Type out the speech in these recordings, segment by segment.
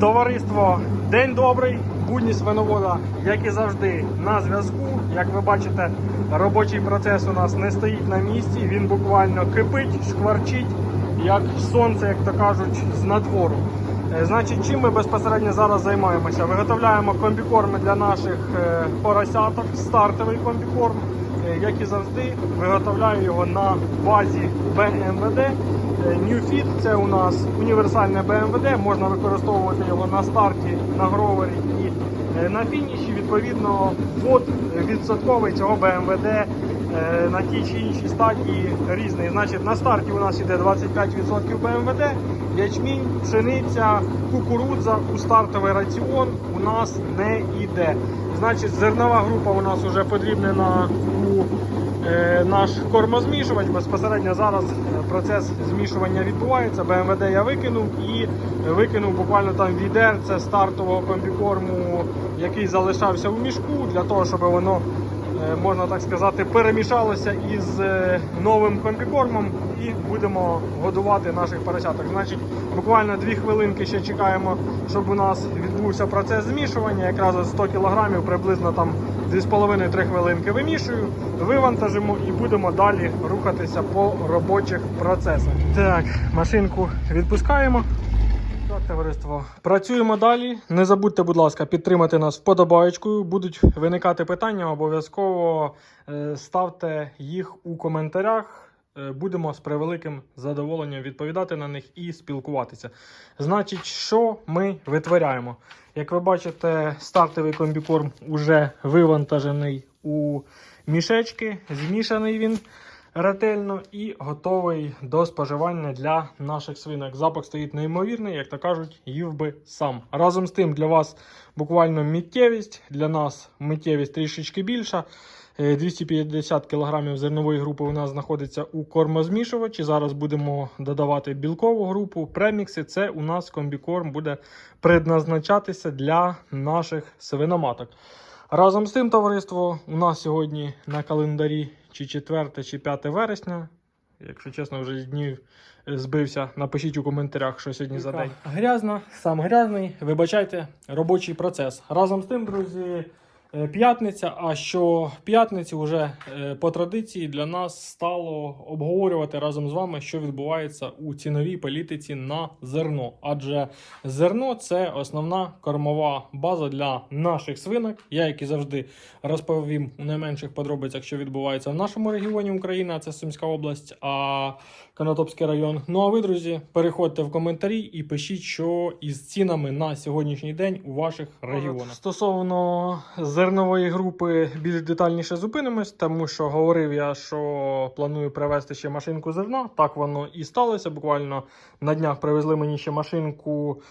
Товариство, день добрий, будні свиновода, як і завжди, на зв'язку. Як ви бачите, робочий процес у нас не стоїть на місці, він буквально кипить, шкварчить, як сонце, як то кажуть, з надвору. Е, Значить, чим ми безпосередньо зараз займаємося? Виготовляємо комбікорми для наших е, поросяток, стартовий комбікорм. Е, Як і завжди, виготовляю його на базі БМВД. Е, New Fit – це у нас універсальне БМВД, можна використовувати його на старті, на гровері і е, на фініші. Відповідно, ввод відсотковий цього БМВД е, на тій чи іншій стадії різний. Значить, на старті у нас іде 25% БМВД, ячмінь, пшениця, кукурудза у стартовий раціон у нас не йде. Значить, зернова група у нас вже подрібнена наш кормозмішувач. Безпосередньо зараз е, процес змішування відбувається. БМВД я викинув і викинув буквально там відер стартового комбікорму, який залишався у мішку, для того, щоб воно, е, можна так сказати, перемішалося із е, новим комбікормом і будемо годувати наших поросяток. Значить, буквально дві хвилинки ще чекаємо, щоб у нас відбувся процес змішування. Якраз от 100 кг приблизно там 2,5-3 хвилинки вимішую, вивантажимо і будемо далі рухатися по робочих процесах. Так, машинку відпускаємо. Так, товариство. Працюємо далі. Не забудьте, будь ласка, підтримати нас вподобаєчкою. Будуть виникати питання, обов'язково е, ставте їх у коментарях. Е, Будемо з превеликим задоволенням відповідати на них і спілкуватися. Значить, що ми витворяємо? Як ви бачите, стартовий комбікорм уже вивантажений у мішечки, змішаний він ретельно і готовий до споживання для наших свинок. Запах стоїть неймовірний, як то кажуть, їв би сам. Разом з тим для вас буквально миттєвість, для нас миттєвість трішечки більша. Е, 250 кг зернової групи у нас знаходиться у кормозмішувачі. Зараз будемо додавати білкову групу. Премікси це у нас комбікорм буде предназначатися для наших свиноматок. Разом з тим, товариство, у нас сьогодні на календарі чи 4, чи 5 вересня. Якщо чесно, вже днів е, збився. Напишіть у коментарях, що сьогодні за день. Грязна, сам грязний. Вибачайте, робочий процес. Разом з тим, друзі, п'ятниця. А що п'ятниці вже е, по традиції для нас стало обговорювати разом з вами, що відбувається у ціновій політиці на зерно. Адже зерно це основна кормова база для наших свинок. Я, як і завжди, розповім у найменших подробицях, що відбувається в нашому регіоні України, а це Сумська область, а Конотопський район. Ну а ви, друзі, переходьте в коментарі і пишіть, що із цінами на сьогоднішній день у ваших регіонах. Стосовно зернової групи більш детальніше зупинимось, тому що говорив я, що планую привезти ще машинку зерна. Так воно і сталося. Буквально на днях привезли мені ще машинку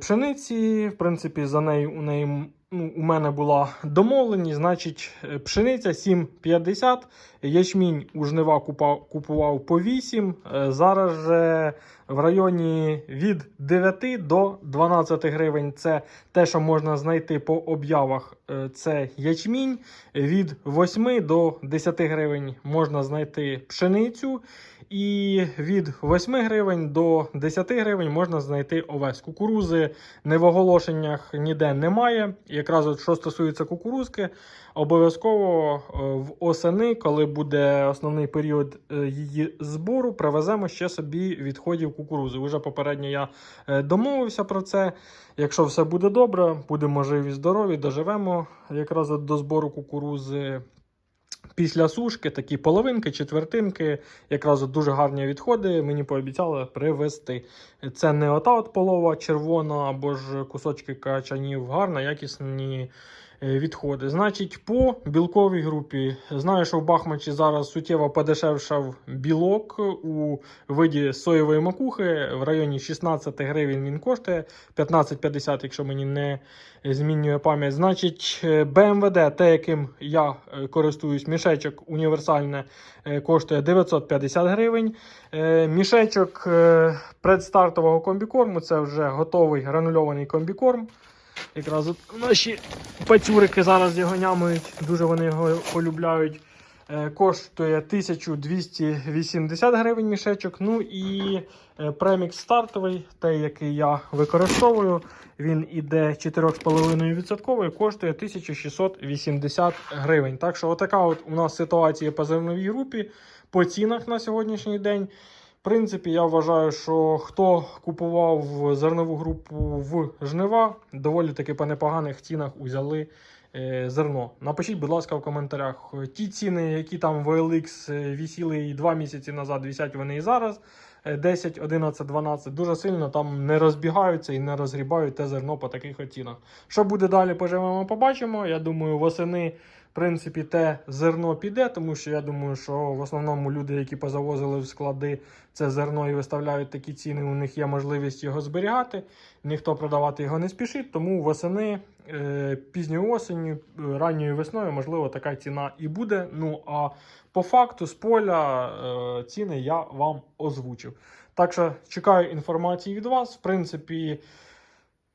пшениці. В принципі, за нею у неї ну, у мене була домовленість. Значить, е, пшениця 7,50, ячмінь у жнива купував по 8. Е, Зараз же в районі від 9 до 12 гривень. Це те, що можна знайти по об'явах. Е, Це ячмінь. Від 8 до 10 гривень можна знайти пшеницю. І від 8 гривень до 10 гривень можна знайти овес. Кукурузи не в оголошеннях ніде немає. Якраз от що стосується кукурузки, обов'язково е, в осени, коли буде основний період е, її збору, привеземо ще собі відходів кукурузи. Уже попередньо я е, домовився про це. Якщо все буде добре, будемо живі, здорові, доживемо якраз до збору кукурузи. Після сушки такі половинки, четвертинки, якраз дуже гарні відходи. Мені пообіцяли привезти. Це не ота от полова червона або ж кусочки качанів, гарна, якісні відходи. Значить, по білковій групі. Знаю, що в Бахмачі зараз суттєво подешевшав білок у виді соєвої макухи. В районі 16 гривень він коштує, 15,50, якщо мені не змінює пам'ять. Значить, е, БМВД, те, яким я е, користуюсь, мішечок універсальне е, коштує 950 гривень. Е, Мішечок е, предстартового комбікорму це вже готовий гранульований комбікорм. Якраз от наші пацюрики зараз його нямують, дуже вони його полюбляють. е, коштує 1280 гривень мішечок. Ну і е, премікс стартовий, той, який я використовую, він іде 4,5% коштує 1680 гривень. Так що, отака от у нас ситуація по зерновій групі по цінах на сьогоднішній день. В принципі, я вважаю, що хто купував зернову групу в жнива, доволі таки по непоганих цінах узяли е, зерно. Напишіть, будь ласка, в коментарях. Ті ціни, які там в OLX е, висіли і 2 місяці назад, висять вони і зараз. е, 10, 11, 12 дуже сильно там не розбігаються і не розгрібають те зерно по таких оцінах. Що буде далі, поживемо, побачимо. Я думаю, восени принципі, те зерно піде, тому що я думаю, що в основному люди, які позавозили в склади це зерно і виставляють такі ціни, у них є можливість його зберігати. Ніхто продавати його не спішить, тому восени, е, пізньою осінню, е, ранньою весною, можливо, така ціна і буде. Ну а по факту з поля е, ціни я вам озвучив. Так що чекаю інформації від вас. В принципі.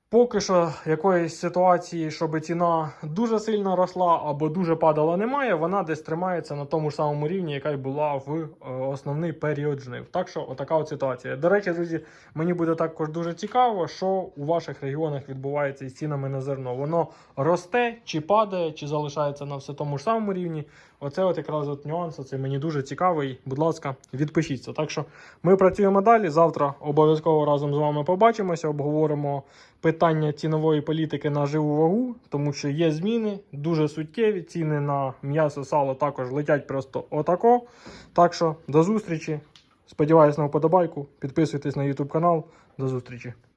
Поки що якоїсь ситуації, щоб ціна дуже сильно росла або дуже падала, немає. Вона десь тримається на тому ж самому рівні, яка й була в е, основний період жнив. Так що, отака от ситуація. До речі, друзі, мені буде також дуже цікаво, що у ваших регіонах відбувається із цінами на зерно. Воно росте, чи падає, чи залишається на все тому ж самому рівні. Оце от якраз от нюанс. Це мені дуже цікавий. Будь ласка, відпишіться. Так що ми працюємо далі. Завтра обов'язково разом з вами побачимося, обговоримо питання цінової політики на живу вагу, тому що є зміни дуже суттєві. Ціни на м'ясо, сало також летять просто отако. Так що до зустрічі. Сподіваюсь на вподобайку. Підписуйтесь на YouTube канал. До зустрічі.